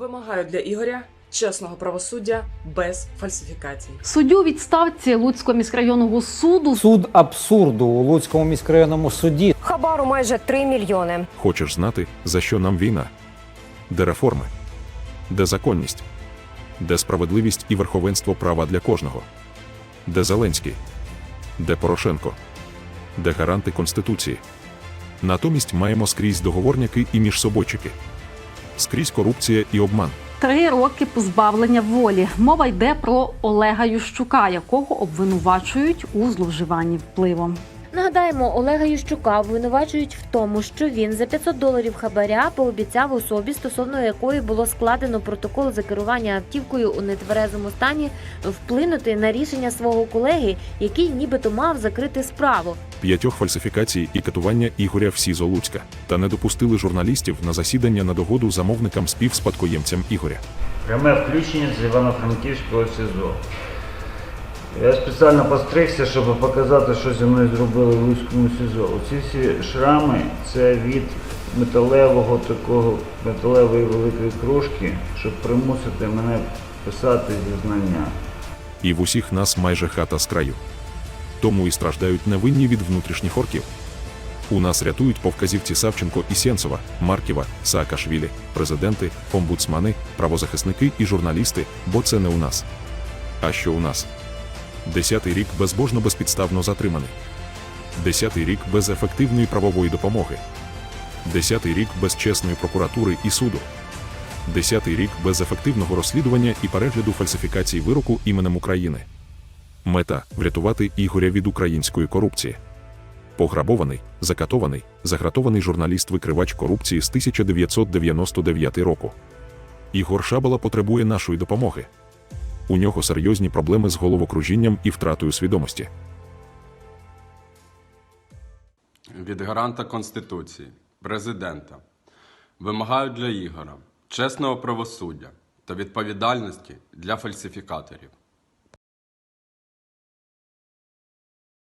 Вимагаю для Ігоря чесного правосуддя без фальсифікацій. Суддю відставці Луцького міськрайонного суду Суд абсурду у Луцькому міськрайонному суді. Хабару майже 3 мільйони. Хочеш знати, за що нам війна? Де реформи? Де законність? Де справедливість і верховенство права для кожного? Де Зеленський? Де Порошенко? Де гаранти Конституції? Натомість маємо скрізь договорняки і міжсобойчики. Скрізь корупція і обман. три роки позбавлення волі. Мова йде про Олега Ющука, якого обвинувачують у зловживанні впливом. Нагадаємо, Олега Ющука обвинувачують в тому, що він за 500 доларів хабаря пообіцяв особі, стосовно якої було складено протокол за керування автівкою у нетверезому стані, вплинути на рішення свого колеги, який нібито мав закрити справу. П'ятьох фальсифікацій і катування Ігоря в СІЗО Луцька та не допустили журналістів на засідання на догоду замовникам співспадкоємцям Ігоря. Пряме включення з Івано-Франківського СІЗО. Я спеціально постригся, щоб показати, що зі мною зробили в Луцькому СІЗО. Оці всі шрами це від металевого такого, металевої великої кружки, щоб примусити мене писати зізнання. І в усіх нас майже хата з краю. Тому і страждають невинні від внутрішніх орків. У нас рятують по вказівці Савченко і Сєнцова, Марківа, Саакашвілі, президенти, омбудсмани, правозахисники і журналісти, бо це не у нас. А що у нас? Десятий рік безбожно безпідставно затриманий. Десятий рік без ефективної правової допомоги. Десятий рік без чесної прокуратури і суду. Десятий рік без ефективного розслідування і перегляду фальсифікацій вироку іменем України. Мета врятувати Ігоря від української корупції. Пограбований, закатований, загратований журналіст-викривач корупції з 1999 року. Ігор Шабала потребує нашої допомоги. У нього серйозні проблеми з головокружінням і втратою свідомості. від гаранта Конституції, президента, вимагають для Ігора чесного правосуддя та відповідальності для фальсифікаторів.